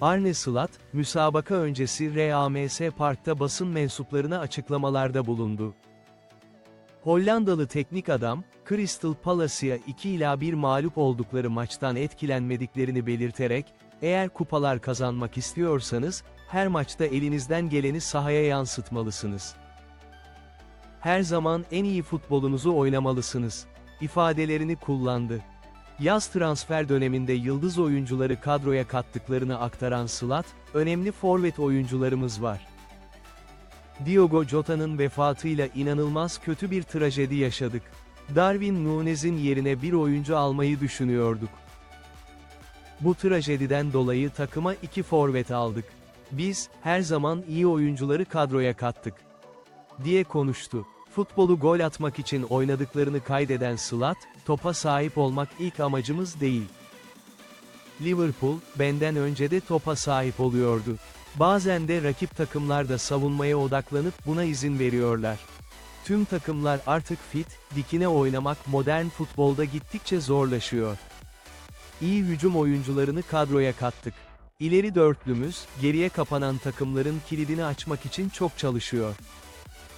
Arne Slot, müsabaka öncesi RAMS Park'ta basın mensuplarına açıklamalarda bulundu. Hollandalı teknik adam, Crystal Palace'a 2 ila 1 mağlup oldukları maçtan etkilenmediklerini belirterek, eğer kupalar kazanmak istiyorsanız, her maçta elinizden geleni sahaya yansıtmalısınız. Her zaman en iyi futbolunuzu oynamalısınız, ifadelerini kullandı. Yaz transfer döneminde yıldız oyuncuları kadroya kattıklarını aktaran Slot, önemli forvet oyuncularımız var. Diogo Jota'nın vefatıyla inanılmaz kötü bir trajedi yaşadık. Darwin Nunez'in yerine bir oyuncu almayı düşünüyorduk. Bu trajediden dolayı takıma iki forvet aldık. Biz, her zaman iyi oyuncuları kadroya kattık. Diye konuştu. Futbolu gol atmak için oynadıklarını kaydeden Slot, topa sahip olmak ilk amacımız değil. Liverpool, benden önce de topa sahip oluyordu. Bazen de rakip takımlar da savunmaya odaklanıp buna izin veriyorlar. Tüm takımlar artık fit, dikine oynamak modern futbolda gittikçe zorlaşıyor. İyi hücum oyuncularını kadroya kattık. İleri dörtlümüz, geriye kapanan takımların kilidini açmak için çok çalışıyor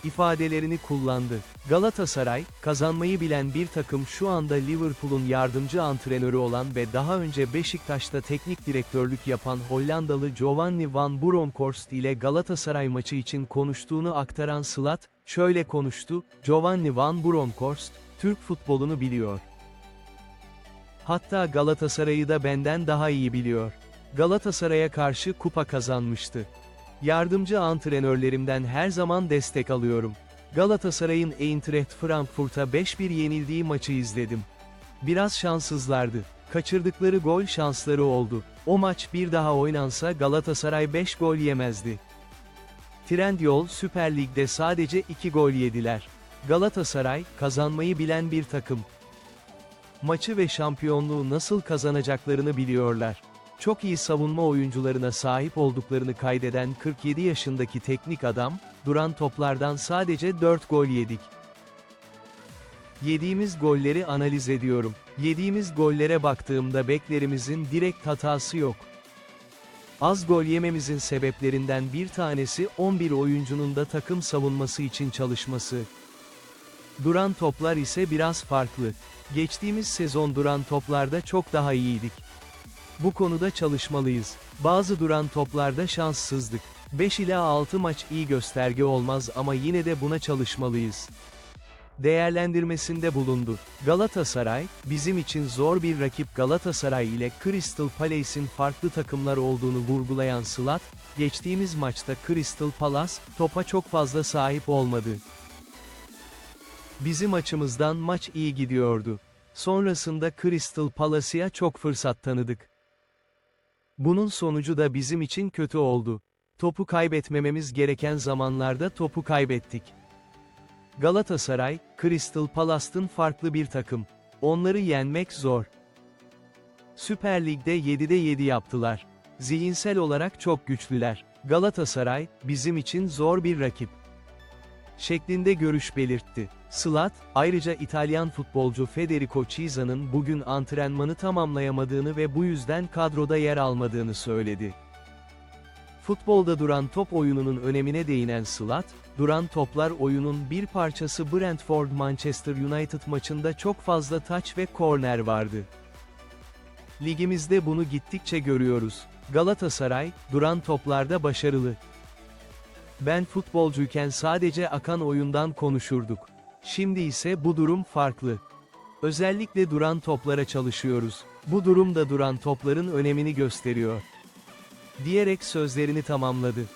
ifadelerini kullandı. Galatasaray, kazanmayı bilen bir takım şu anda Liverpool'un yardımcı antrenörü olan ve daha önce Beşiktaş'ta teknik direktörlük yapan Hollandalı Giovanni van Bronckhorst ile Galatasaray maçı için konuştuğunu aktaran Slot, şöyle konuştu, Giovanni van Bronckhorst, Türk futbolunu biliyor. Hatta Galatasaray'ı da benden daha iyi biliyor. Galatasaray'a karşı kupa kazanmıştı. Yardımcı antrenörlerimden her zaman destek alıyorum. Galatasaray'ın Eintracht Frankfurt'a 5-1 yenildiği maçı izledim. Biraz şanssızlardı. Kaçırdıkları gol şansları oldu. O maç bir daha oynansa Galatasaray 5 gol yemezdi. Trendyol Süper Lig'de sadece 2 gol yediler. Galatasaray, kazanmayı bilen bir takım. Maçı ve şampiyonluğu nasıl kazanacaklarını biliyorlar. Çok iyi savunma oyuncularına sahip olduklarını kaydeden 47 yaşındaki teknik adam, duran toplardan sadece 4 gol yedik. Yediğimiz golleri analiz ediyorum. Yediğimiz gollere baktığımda beklerimizin direkt hatası yok. Az gol yememizin sebeplerinden bir tanesi 11 oyuncunun da takım savunması için çalışması. Duran toplar ise biraz farklı. Geçtiğimiz sezon duran toplarda çok daha iyiydik. Bu konuda çalışmalıyız. Bazı duran toplarda şanssızdık. 5 ila 6 maç iyi gösterge olmaz ama yine de buna çalışmalıyız. Değerlendirmesinde bulundu. Galatasaray, bizim için zor bir rakip Galatasaray ile Crystal Palace'in farklı takımlar olduğunu vurgulayan Slot, geçtiğimiz maçta Crystal Palace, topa çok fazla sahip olmadı. Bizim açımızdan maç iyi gidiyordu. Sonrasında Crystal Palace'a çok fırsat tanıdık. Bunun sonucu da bizim için kötü oldu. Topu kaybetmememiz gereken zamanlarda topu kaybettik. Galatasaray, Crystal Palace'ın farklı bir takım. Onları yenmek zor. Süper Lig'de 7'de 7 yaptılar. Zihinsel olarak çok güçlüler. Galatasaray, bizim için zor bir rakip. Şeklinde görüş belirtti. Slot, ayrıca İtalyan futbolcu Federico Chiesa'nın bugün antrenmanı tamamlayamadığını ve bu yüzden kadroda yer almadığını söyledi. Futbolda duran top oyununun önemine değinen Slot, duran toplar oyunun bir parçası Brentford-Manchester United maçında çok fazla taç ve korner vardı. Ligimizde bunu gittikçe görüyoruz. Galatasaray, duran toplarda başarılı. Ben futbolcuyken sadece akan oyundan konuşurduk. Şimdi ise bu durum farklı. Özellikle duran toplara çalışıyoruz. Bu durum da duran topların önemini gösteriyor. Diyerek sözlerini tamamladı.